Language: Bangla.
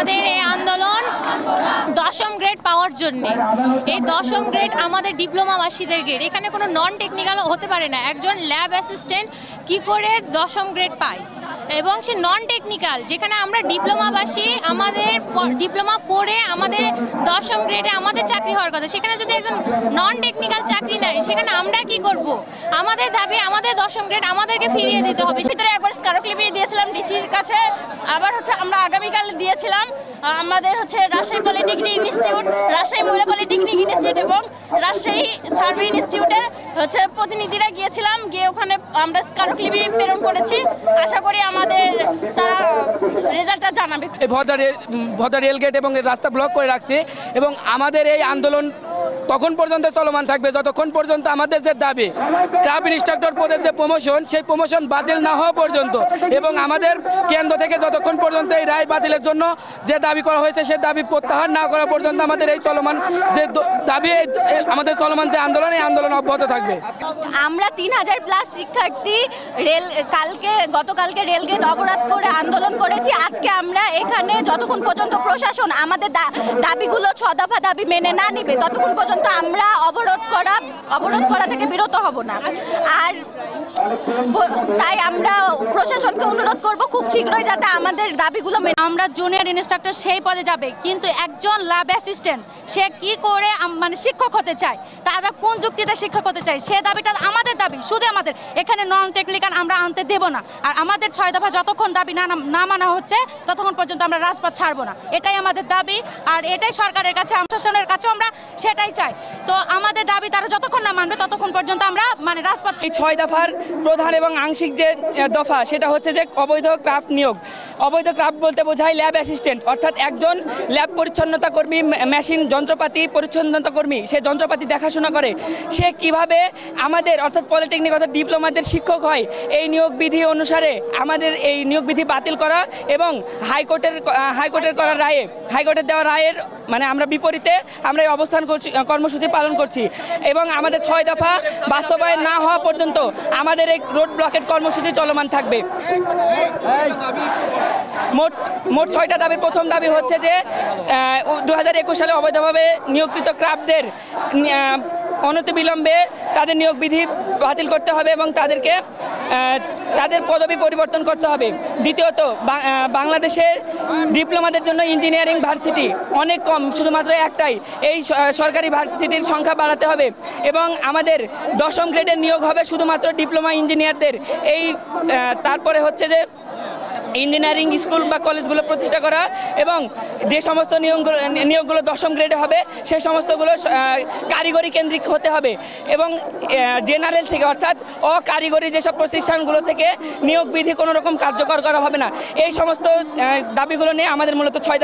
আমাদের এই আন্দোলন দশম গ্রেড পাওয়ার জন্য। এই দশম গ্রেড আমাদের ডিপ্লোমাবাসীদের গ্রেড এখানে কোনো নন টেকনিক্যাল হতে পারে না। একজন ল্যাব অ্যাসিস্ট্যান্ট কি করে দশম গ্রেড পায়? এবং সে নন টেকনিক্যাল যেখানে আমরা ডিপ্লোমাবাসী, আমাদের ডিপ্লোমা পড়ে আমাদের দশম গ্রেডে আমাদের চাকরি হওয়ার কথা। সেখানে যদি একজন নন টেকনিক্যাল চাকরি নেয়, সেখানে আমরা কি করব? আমাদের দাবি আমাদের দশম গ্রেড আমাদেরকে ফিরিয়ে দিতে হবে। ভিতরে একবার স্মারকলিপি দিয়েছিলাম ডিসির কাছে। আবার হচ্ছে আমরা আগামীকাল দিয়েছিলাম আমাদের হচ্ছে রাজশাহী পলিটেকনিক ইনস্টিটিউট, রাজশাহী মহিলা পলিটেকনিক ইনস্টিটিউট এবং রাজশাহী সার্ভে ইনস্টিটিউটের হচ্ছে প্রতিনিধিরা গিয়েছিলাম। গিয়ে ওখানে আমরা স্মারকলিপি প্রেরণ করেছি। আশা করি আমাদের তারা রেজাল্টটা জানাবে। ভদ্রা রেল ভদ্রা রেলগেট এবং রাস্তা ব্লক করে রাখছে এবং আমাদের এই আন্দোলন তখন পর্যন্ত চলমান থাকবে, যতক্ষণ পর্যন্ত আমাদের যে দাবি ক্রাফ ইনস্ট্রাক্টর পদের যে প্রমোশন সেই প্রমোশন বাতিল না হওয়া পর্যন্ত এবং আমাদের কেন্দ্র থেকে যতক্ষণ পর্যন্ত এই রায় বাতিলের জন্য যে দাবি করা হয়েছে, সে দাবি প্রত্যাহার না করা পর্যন্ত আমাদের এই চলমান যে দাবি আমাদের চলমান যে আন্দোলন, এই আন্দোলন অব্যাহত থাকবে। আমরা তিন হাজার প্লাস শিক্ষার্থী রেল, কালকে, গতকালকে রেলগেট অবরোধ করে আন্দোলন করেছি। আজকে আমরা এখানে যতক্ষণ পর্যন্ত প্রশাসন আমাদের দাবিগুলো ছ দফা দাবি মেনে না নিবে, ততক্ষণ পর্যন্ত আমরা অবরোধ করা অবরোধ করা থেকে বিরত হব না। আর তাই আমরা প্রশাসনকে অনুরোধ করব খুব শীঘ্রই যাতে আমাদের দাবিগুলো মেনে আমরা জুনিয়র ইনস্ট্রাক্টর সেই পদে যাবে কিন্তু একজন ল্যাব অ্যাসিস্ট্যান্ট সে কি করে মানে শিক্ষক হতে চায়? তারা কোন যুক্তিতে শিক্ষক হতে চায়? সে দাবিটা আমাদের দাবি শুধু আমাদের। এখানে নন টেকনিক্যাল আমরা আনতে দেব না। আর আমাদের ছয় দফা যতক্ষণ দাবি না না- না মানা হচ্ছে ততক্ষণ পর্যন্ত আমরা রাজপথ ছাড়বো না। এটাই আমাদের দাবি আর এটাই সরকারের কাছে প্রশাসনের কাছে আমরা সেটাই চাই। তো আমাদের দাবি তারা যতক্ষণ না মানবে ততক্ষণ পর্যন্ত আমরা মানে রাজপথ এই ছয় দফার প্রধান এবং আংশিক যে দফা সেটা হচ্ছে যে অবৈধ ক্রাফট নিয়োগ। অবৈধ ক্রাফট বলতে বোঝায় ল্যাব অ্যাসিস্ট্যান্ট, অর্থাৎ একজন ল্যাব পরিচ্ছন্নতা কর্মী মেশিন যন্ত্রপাতি পরিচ্ছন্নতা কর্মী, সে যন্ত্রপাতি দেখাশোনা করে। সে কীভাবে আমাদের, অর্থাৎ পলিটেকনিক অর্থাৎ ডিপ্লোমাদের শিক্ষক হয়, এই নিয়োগ বিধি অনুসারে আমাদের এই নিয়োগ বিধি বাতিল করা এবং হাইকোর্টের হাইকোর্টের করা রায়ে, হাইকোর্টের দেওয়া রায়ের মানে আমরা বিপরীতে আমরা এই অবস্থান করছি, কর্মসূচি পালন করছি। এবং আমাদের ছয় দফা বাস্তবায়ন না হওয়া পর্যন্ত আমাদের এই রোড ব্লকের কর্মসূচি চলমান থাকবে। মোট মোট ছয়টা দাবি। প্রথম দাবি হচ্ছে যে দু হাজার একুশ সালে অবৈধভাবে নিয়োগকৃত ক্রাফটদের অনতিবিলম্বে তাদের নিয়োগ বিধি বাতিল করতে হবে এবং তাদেরকে তাদের পদবি পরিবর্তন করতে হবে। দ্বিতীয়ত বাংলাদেশের ডিপ্লোমাদের জন্য ইঞ্জিনিয়ারিং ভার্সিটি অনেক কম, শুধুমাত্র একটাই। এই সরকারি ভার্সিটির সংখ্যা বাড়াতে হবে এবং আমাদের দশম গ্রেডের নিয়োগ হবে শুধুমাত্র ডিপ্লোমা ইঞ্জিনিয়ারদের। এই তারপরে হচ্ছে যে ইঞ্জিনিয়ারিং স্কুল বা কলেজগুলো প্রতিষ্ঠা করা এবং যে সমস্ত নিয়মগুলো, নিয়োগগুলো দশম গ্রেডে হবে, সে সমস্তগুলো কারিগরি কেন্দ্রিক হতে হবে এবং জেনারেল থেকে অর্থাৎ অকারিগরি যেসব প্রতিষ্ঠানগুলো থেকে নিয়োগ বিধি কোনো রকম কার্যকর করা হবে না। এই সমস্ত দাবিগুলো নিয়ে আমাদের মূলত ছয়